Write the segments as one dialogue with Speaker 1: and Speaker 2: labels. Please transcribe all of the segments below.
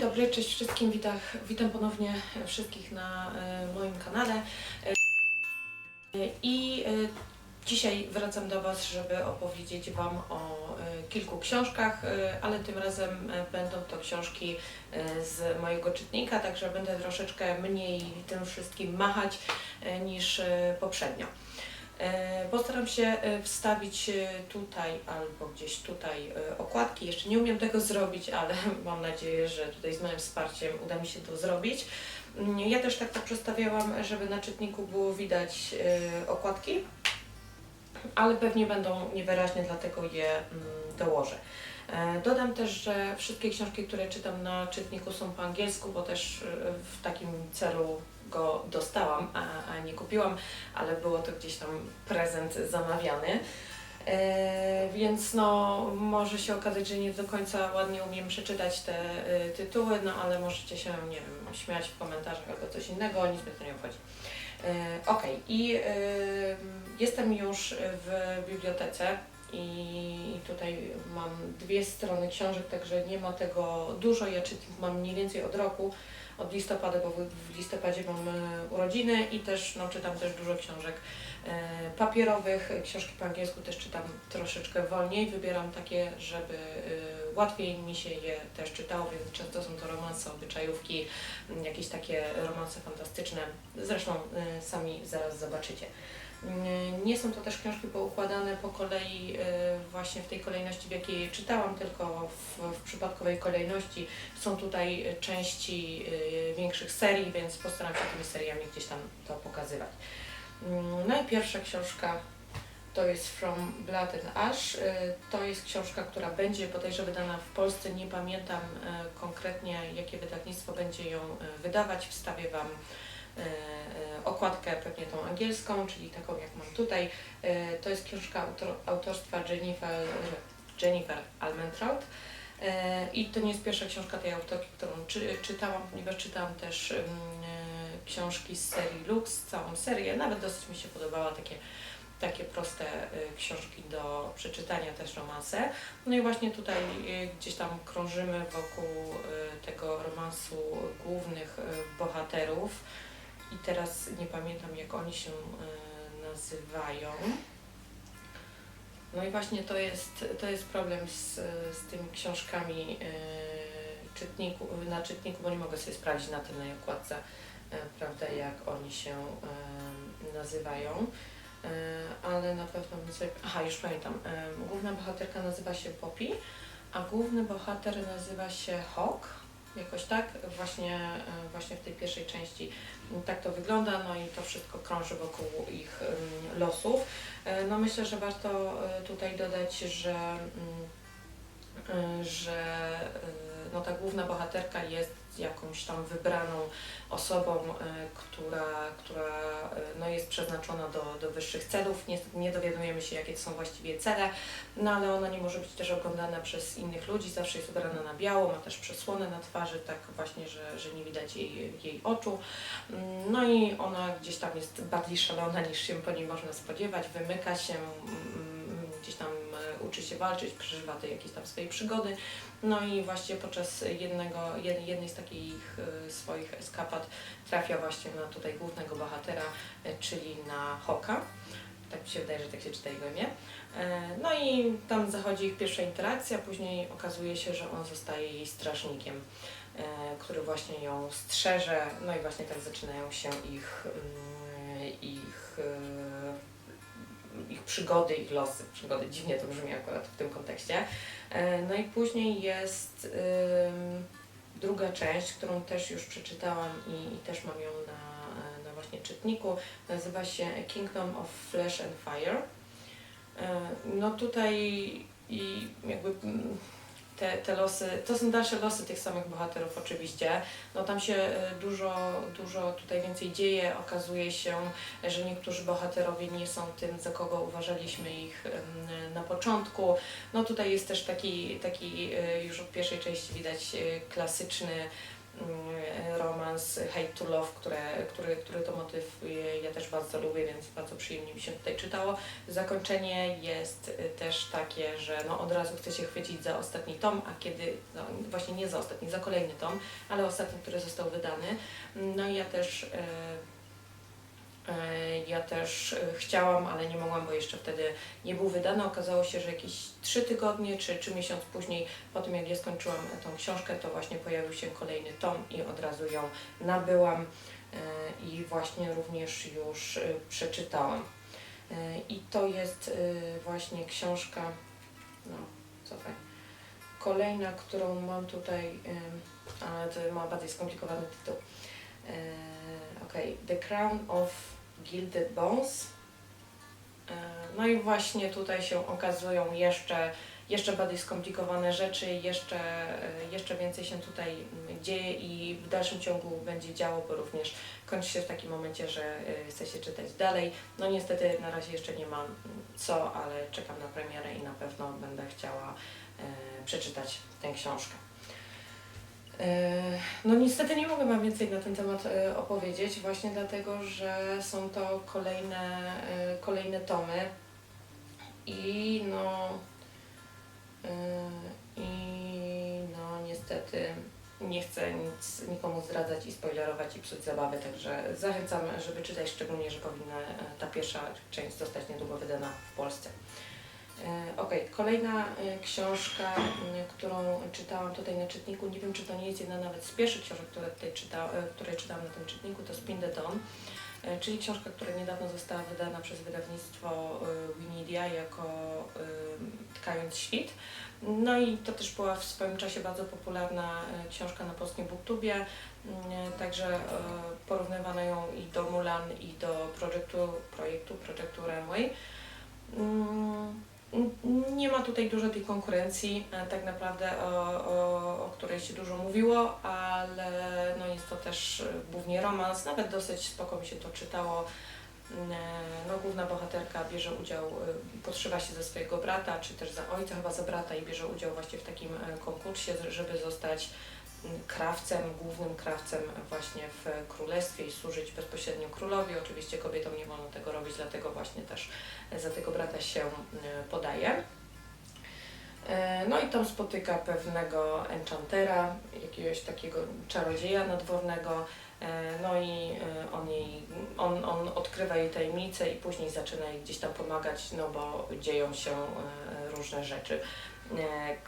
Speaker 1: dobry, cześć wszystkim, witam, witam ponownie wszystkich na e, moim kanale. E, I e, dzisiaj wracam do Was, żeby opowiedzieć Wam o kilku książkach, ale tym razem będą to książki z mojego czytnika, także będę troszeczkę mniej tym wszystkim machać niż poprzednio. E, Postaram się e, wstawić e, tutaj albo gdzieś tutaj okładki. Jeszcze nie umiem tego zrobić, ale mam nadzieję, że tutaj z moim wsparciem uda mi się to zrobić. Mm, Ja też tak to przestawiałam, żeby na czytniku było widać okładki, ale pewnie będą niewyraźnie, dlatego je mm, dołożę. Dodam też, że wszystkie książki, które czytam na czytniku są po angielsku, bo też w takim celu go dostałam, a, a nie kupiłam, ale było to gdzieś tam prezent zamawiany. E, więc no, może się okazać, że nie do końca ładnie umiem przeczytać te e, tytuły, no ale możecie się, nie wiem, śmiać w komentarzach albo coś innego, nic mnie to nie obchodzi. E, Okej, i e, jestem już w bibliotece i tutaj mam dwie strony książek, także nie ma tego dużo. Ja czytam mam mniej więcej od roku, od listopada, bo w- listopadzie mam e, urodziny i też no, czytam też dużo książek e, papierowych. Książki po angielsku też czytam troszeczkę wolniej. Wybieram takie, żeby e, łatwiej mi się je też czytało, więc często są to romanse, obyczajówki, jakieś takie romanse fantastyczne. Zresztą sami zaraz zobaczycie. Mm, Nie są to też książki poukładane po kolei e, właśnie w tej kolejności, w jakiej czytałam, tylko w, w przypadkowej kolejności. Są tutaj części e, większych serii, więc postaram się tymi seriami gdzieś tam to pokazywać. Mm, No i pierwsza książka to jest From Blood and Ash. To jest książka, która będzie bodajże wydana w Polsce. Nie pamiętam konkretnie, jakie wydawnictwo będzie ją wydawać. Wstawię Wam okładkę pewnie tą angielską, czyli taką jak mam tutaj. E, To jest książka autor, autorstwa Jennifer, Jennifer Almentrout. E, I to nie jest pierwsza książka tej autorki, którą czy, czytałam, ponieważ czytałam też mm, e, książki z serii Lux, całą serię. Nawet dosyć mi się podobała takie, takie proste e, książki do przeczytania, też romanse. No i właśnie tutaj e, gdzieś tam krążymy wokół e, tego romansu głównych e, bohaterów. I teraz nie pamiętam, jak oni się e, nazywają. No i właśnie to jest, to jest problem z, z tymi książkami e, czytniku, na czytniku, bo nie mogę sobie sprawdzić na tylnej okładce, e, prawda, jak oni się nazywają. Ale na pewno bym sobie... Aha, już pamiętam. Główna bohaterka nazywa się Poppy, a główny bohater nazywa się Hawk. Jakoś tak, właśnie, e, właśnie w tej pierwszej części tak to wygląda, no i to wszystko krąży wokół ich losów. E, No myślę, że warto e, tutaj dodać, że, że no ta główna bohaterka jest jakąś tam wybraną osobą, e, która, która e, no jest przeznaczona do, do wyższych celów. Niestety nie dowiadujemy się, jakie to są właściwie cele, no ale ona nie może być też oglądana przez innych ludzi, zawsze jest ubrana na biało, ma też przesłonę na twarzy, tak właśnie, że, że nie widać jej, jej oczu. Mm, No i ona gdzieś tam jest bardziej szalona niż się po niej można spodziewać, wymyka się, mm, gdzieś tam uczy się walczyć, przeżywa te jakieś tam swoje przygody. No i właśnie podczas jednego, jed- jednej z takich e, swoich eskapad trafia właśnie na tutaj głównego bohatera, e, czyli na Hoka. Tak mi się wydaje, że tak się czyta jego imię. E, No i tam zachodzi ich pierwsza interakcja, później okazuje się, że on zostaje jej strażnikiem, który właśnie ją strzeże. No i właśnie tak zaczynają się ich, mm, ich, ich przygody, ich losy. Przygody dziwnie to brzmi akurat w tym kontekście. E, No i później jest druga część, którą też już przeczytałam i, też mam ją na, na właśnie czytniku. Nazywa się Kingdom of Flesh and Fire. E, No tutaj i jakby mm, te, te losy, to są dalsze losy tych samych bohaterów oczywiście. No tam się e, dużo, dużo tutaj więcej dzieje. Okazuje się, że niektórzy bohaterowie nie są tym, za kogo uważaliśmy ich na początku. No tutaj jest też taki, taki e, już od pierwszej części widać e, klasyczny romans Hate to Love, które, który, który to motyw ja też bardzo lubię, więc bardzo przyjemnie mi się tutaj czytało. Zakończenie jest też takie, że no od razu chce się chwycić za ostatni tom, a kiedy, no właśnie nie za ostatni, za kolejny tom, ale ostatni, który został wydany. No i ja też, e, ja też e, chciałam, ale nie mogłam, bo jeszcze wtedy nie był wydany. Okazało się, że jakieś trzy tygodnie czy, czy miesiąc później, po tym jak ja skończyłam tą książkę, to właśnie pojawił się kolejny tom i od razu ją nabyłam e, i właśnie również już e, przeczytałam. E, I to jest e, właśnie książka, no cofaj, kolejna, którą mam tutaj, ale to ma bardziej skomplikowany tytuł. E, Okej, The Crown of Gilded Bones. E, No i właśnie tutaj się okazują jeszcze, jeszcze bardziej skomplikowane rzeczy, jeszcze, e, jeszcze więcej się tutaj dzieje i w dalszym ciągu będzie działo, bo również kończy się w takim momencie, że e, chce się czytać dalej. No niestety na razie jeszcze nie mam co, ale czekam na premierę i na pewno będę chciała przeczytać tę książkę. E, No niestety nie mogę Wam więcej na ten temat e, opowiedzieć, właśnie dlatego, że są to kolejne, e, kolejne tomy i no i no niestety nie chcę nic nikomu zdradzać i spoilerować i psuć zabawy, także zachęcam, żeby czytać, szczególnie, że powinna ta pierwsza część zostać niedługo wydana w Polsce. E, Okej, kolejna e, książka, którą czytałam tutaj na czytniku, nie wiem czy to nie jest jedna nawet z pierwszych książek, które tutaj czyta, e, które czytałam na tym czytniku, to Spin the Dawn, czyli książka, która niedawno została wydana przez wydawnictwo Winidia jako Tkając Świt. No i to też była w swoim czasie bardzo popularna książka na polskim booktubie, także porównywano ją i do Mulan i do projektu, projektu, projektu Runway. Nie ma tutaj dużo tej konkurencji, e, tak naprawdę, o, o, o której się dużo mówiło, ale no jest to też e, głównie romans, nawet dosyć spoko mi się to czytało. Mm, e, No, główna bohaterka bierze udział, podszywa się ze swojego brata, czy też za ojca, chyba za brata i bierze udział właśnie w takim konkursie, żeby zostać krawcem, głównym krawcem właśnie w królestwie i służyć bezpośrednio królowi. Oczywiście kobietom nie wolno tego robić, dlatego właśnie też za tego brata się e, podaje. E, No i tam spotyka pewnego enchantera, jakiegoś takiego czarodzieja nadwornego, e, no i on, jej, on, on odkrywa jej tajemnicę i później zaczyna jej gdzieś tam pomagać, no bo dzieją się różne rzeczy,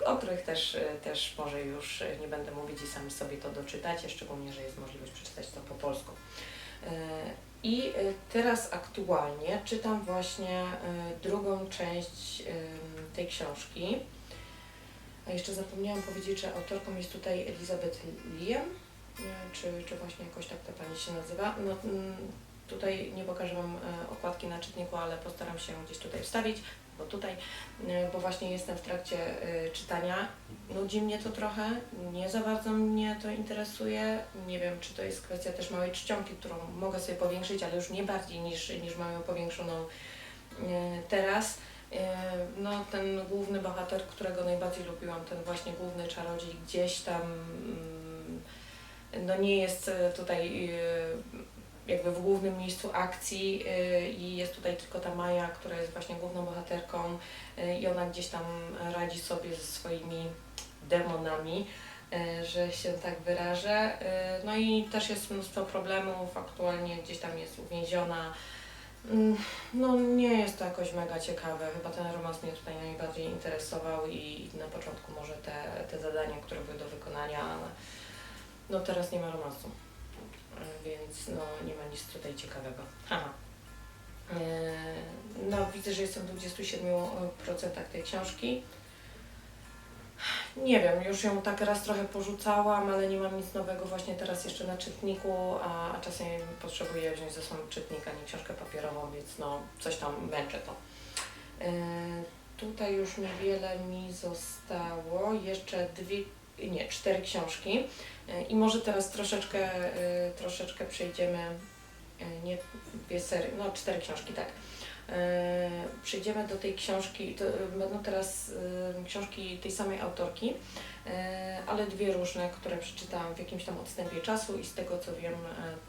Speaker 1: o których też, e, też może już nie będę mówić i sami sobie to doczytacie, szczególnie, że jest możliwość przeczytać to po polsku. E, I e, teraz aktualnie czytam właśnie e, drugą część tej książki. A jeszcze zapomniałam powiedzieć, że autorką jest tutaj Elizabeth Liam, e, czy, czy właśnie jakoś tak ta pani się nazywa. No, mm, tutaj nie pokażę Wam e, okładki na czytniku, ale postaram się gdzieś tutaj wstawić, bo tutaj, e, bo właśnie jestem w trakcie e, czytania. Nudzi mnie to trochę, nie za bardzo mnie to interesuje. Nie wiem, czy to jest kwestia też małej czcionki, którą mogę sobie powiększyć, ale już nie bardziej niż, niż mam ją powiększoną teraz. No, ten główny bohater, którego najbardziej lubiłam, ten właśnie główny czarodziej, gdzieś tam mm, no nie jest tutaj jakby w głównym miejscu akcji e, i jest tutaj tylko ta Maja, która jest właśnie główną bohaterką e, i ona gdzieś tam radzi sobie ze swoimi demonami, e, że się tak wyrażę. No i też jest mnóstwo problemów, aktualnie gdzieś tam jest uwięziona. Mm, No nie jest to jakoś mega ciekawe. Chyba ten romans mnie tutaj najbardziej interesował i na początku może te, te zadania, które były do wykonania, ale no teraz nie ma romansu. Więc no nie ma nic tutaj ciekawego. Haha. E, No widzę, że jestem w 27% tej książki. Nie wiem, już ją tak raz trochę porzucałam, ale nie mam nic nowego właśnie teraz jeszcze na czytniku, a, a czasem potrzebuję wziąć ze sobą czytnik, a nie książkę papierową, więc no coś tam męczę to. E, tutaj już niewiele mi zostało, jeszcze dwie, nie, cztery książki e, i może teraz troszeczkę, e, troszeczkę przejdziemy, e, nie dwie serie, no cztery książki, tak. Przejdziemy do tej książki, to będą teraz książki tej samej autorki, ale dwie różne, które przeczytałam w jakimś tam odstępie czasu i z tego co wiem,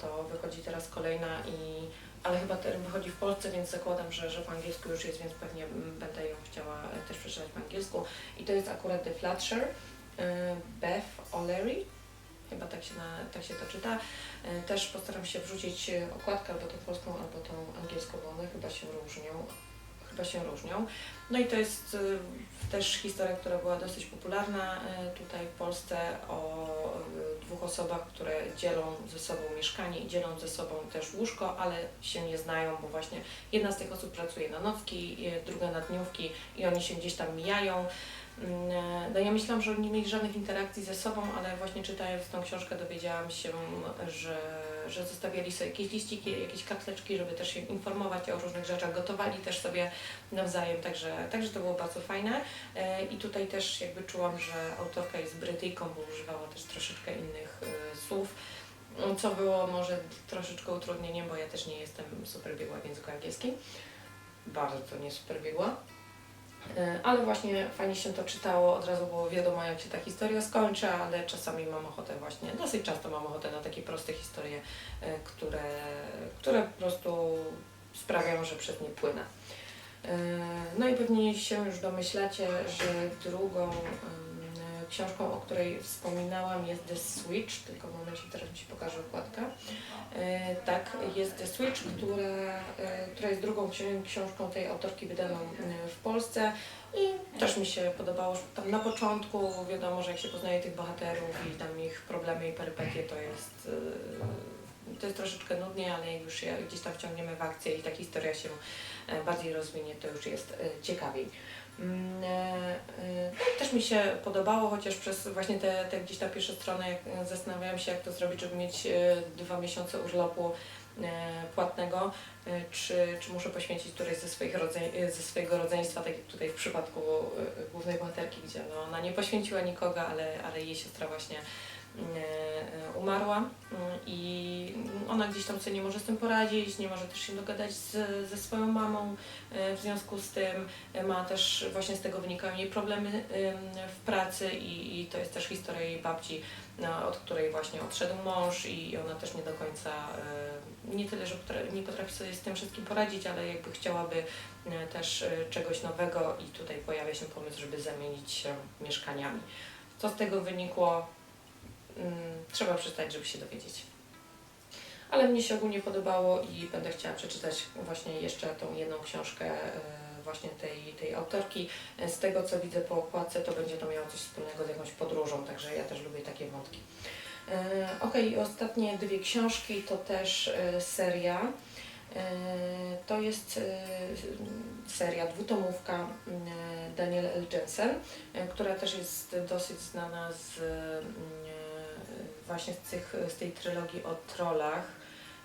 Speaker 1: to wychodzi teraz kolejna i ale chyba wychodzi w Polsce, więc zakładam, że, że angielsku już jest, więc pewnie będę ją chciała też przeczytać w angielsku. I to jest akurat The Flatshare, e, Beth O'Leary, chyba tak się, na, tak się to czyta. E, Też postaram się wrzucić e, okładkę albo tą polską, albo tą angielską, bo one chyba się różnią. Chyba się różnią. No i to jest e, też historia, która była dosyć popularna e, tutaj w Polsce o e, dwóch osobach, które dzielą ze sobą mieszkanie i dzielą ze sobą też łóżko, ale się nie znają, bo właśnie jedna z tych osób pracuje na nocki, e, druga na dniówki i oni się gdzieś tam mijają. Mm, e, No ja myślałam, że nie mieli żadnych interakcji ze sobą, ale właśnie czytając tą książkę dowiedziałam się, że, że zostawiali sobie jakieś liściki, jakieś karteczki, żeby też się informować o różnych rzeczach, gotowali też sobie nawzajem, także, także to było bardzo fajne. E, I tutaj też jakby czułam, że autorka jest Brytyjką, bo używała też troszeczkę innych e, słów, co było może troszeczkę utrudnieniem, bo ja też nie jestem super biegła w języku angielskim. Bardzo to nie super biegła. E, Ale właśnie fajnie się to czytało, od razu było wiadomo jak się ta historia skończy, ale czasami mam ochotę właśnie, dosyć często mam ochotę na takie proste historie, e, które, które po prostu sprawiają, że przez nie płynę. E, No i pewnie się już domyślacie, że drugą książką, o której wspominałam jest The Switch, tylko w momencie teraz mi się pokaże okładka. E, tak, jest The Switch, która, e, która jest drugą ksi- książką tej autorki wydaną e, w Polsce i też mi się podobało, że tam na początku wiadomo, że jak się poznaje tych bohaterów i tam ich problemy i perypetie, to jest, to jest troszeczkę nudnie, ale jak już gdzieś tam wciągniemy w akcję i ta historia się bardziej rozwinie, to już jest ciekawiej. Mm, e, e, Też mi się podobało, chociaż przez właśnie te, te gdzieś tam pierwsze strony, jak e, zastanawiałam się, jak to zrobić, żeby mieć dwa miesiące urlopu płatnego, czy, czy muszę poświęcić któreś ze, swoich rodzeń, ze swojego rodzeństwa, tak jak tutaj w przypadku głównej bohaterki, gdzie no, ona nie poświęciła nikogo, ale, ale jej siostra właśnie umarła mm, i ona gdzieś tam sobie nie może z tym poradzić, nie może też się dogadać z, ze swoją mamą, e, w związku z tym e, ma też właśnie z tego wynikają jej problemy em, w pracy i, i to jest też historia jej babci, od której właśnie odszedł mąż i ona też nie do końca, e, nie tyle, że nie potrafi sobie z tym wszystkim poradzić, ale jakby chciałaby e, też e, czegoś nowego i tutaj pojawia się pomysł, żeby zamienić się mieszkaniami. Co z tego wynikło? Mm, Trzeba przeczytać, żeby się dowiedzieć. Ale mnie się ogólnie podobało i będę chciała przeczytać właśnie jeszcze tą jedną książkę e, właśnie tej, tej autorki. E, Z tego co widzę po okładce, to będzie to miało coś wspólnego z jakąś podróżą, także ja też lubię takie wątki. E, Okej, i ostatnie dwie książki to też seria. To jest seria dwutomówka e, Daniel L. Jensen, która też jest dosyć znana z mm, właśnie z, tych, z tej trylogii o trollach.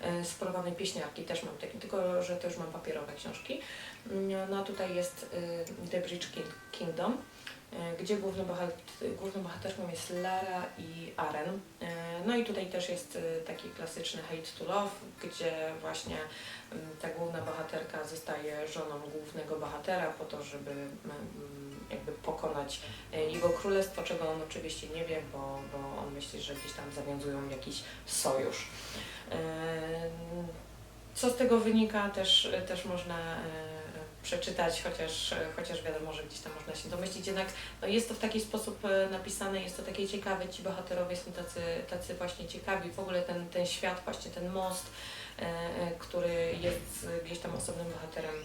Speaker 1: e, Sporowanej pieśniarki też mam takie, tylko że to już mam papierowe książki. Mm, No a tutaj jest e, The Bridge King- Kingdom, gdzie głównym, bohat- główną bohaterką jest Lara i Aren. E, No i tutaj też jest e, taki klasyczny hate to love, gdzie właśnie mm, ta główna bohaterka zostaje żoną głównego bohatera po to, żeby mm, jakby pokonać e, jego królestwo, czego on oczywiście nie wie, bo, bo on myśli, że gdzieś tam zawiązują jakiś sojusz. E, Co z tego wynika też, też można e, przeczytać, chociaż, chociaż wiadomo, że gdzieś tam można się domyślić. Jednak no jest to w taki sposób e, napisane, jest to takie ciekawe, ci bohaterowie są tacy, tacy właśnie ciekawi. W ogóle ten, ten świat, właśnie ten most, e, e, który jest gdzieś tam osobnym bohaterem,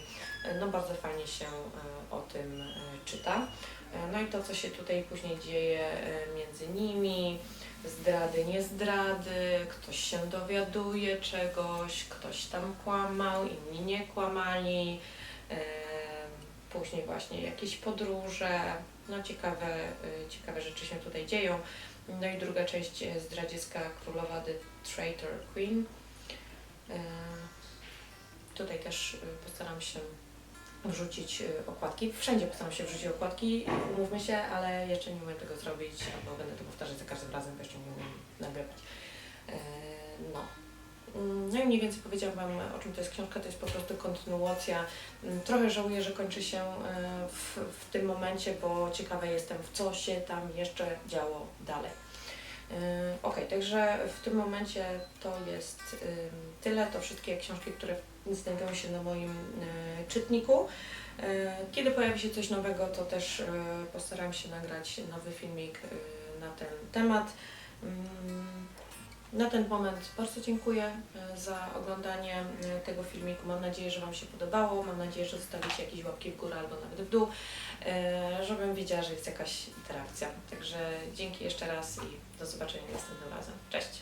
Speaker 1: e, no bardzo fajnie się e, o tym e, czyta. E, No i to, co się tutaj później dzieje e, między nimi, zdrady, nie zdrady, ktoś się dowiaduje czegoś, ktoś tam kłamał, inni nie kłamali, e, później właśnie jakieś podróże, no ciekawe, e, ciekawe rzeczy się tutaj dzieją. No i druga część e, zdradziecka królowa The Traitor Queen. E, Tutaj też e, postaram się wrzucić e, okładki. Wszędzie postaram się wrzucić okładki, umówmy się, ale jeszcze nie umiem tego zrobić, albo będę to powtarzać za każdym razem, bo jeszcze nie umiem nagrywać. E, No. Mm, No i mniej więcej powiedziałam Wam, o czym to jest książka. To jest po prostu kontynuacja. Mm, Trochę żałuję, że kończy się e, w, w tym momencie, bo ciekawa jestem, w co się tam jeszcze działo dalej. E, Ok, także w tym momencie to jest tyle. To wszystkie książki, które znajdują się na moim e, czytniku. Kiedy pojawi się coś nowego, to też postaram się nagrać nowy filmik na ten temat. Na ten moment bardzo dziękuję e, za oglądanie e, tego filmiku. Mam nadzieję, że Wam się podobało. Mam nadzieję, że zostawicie jakieś łapki w górę albo nawet w dół, e, żebym wiedziała, że jest jakaś interakcja. Także dzięki jeszcze raz i do zobaczenia następnym razem. Cześć!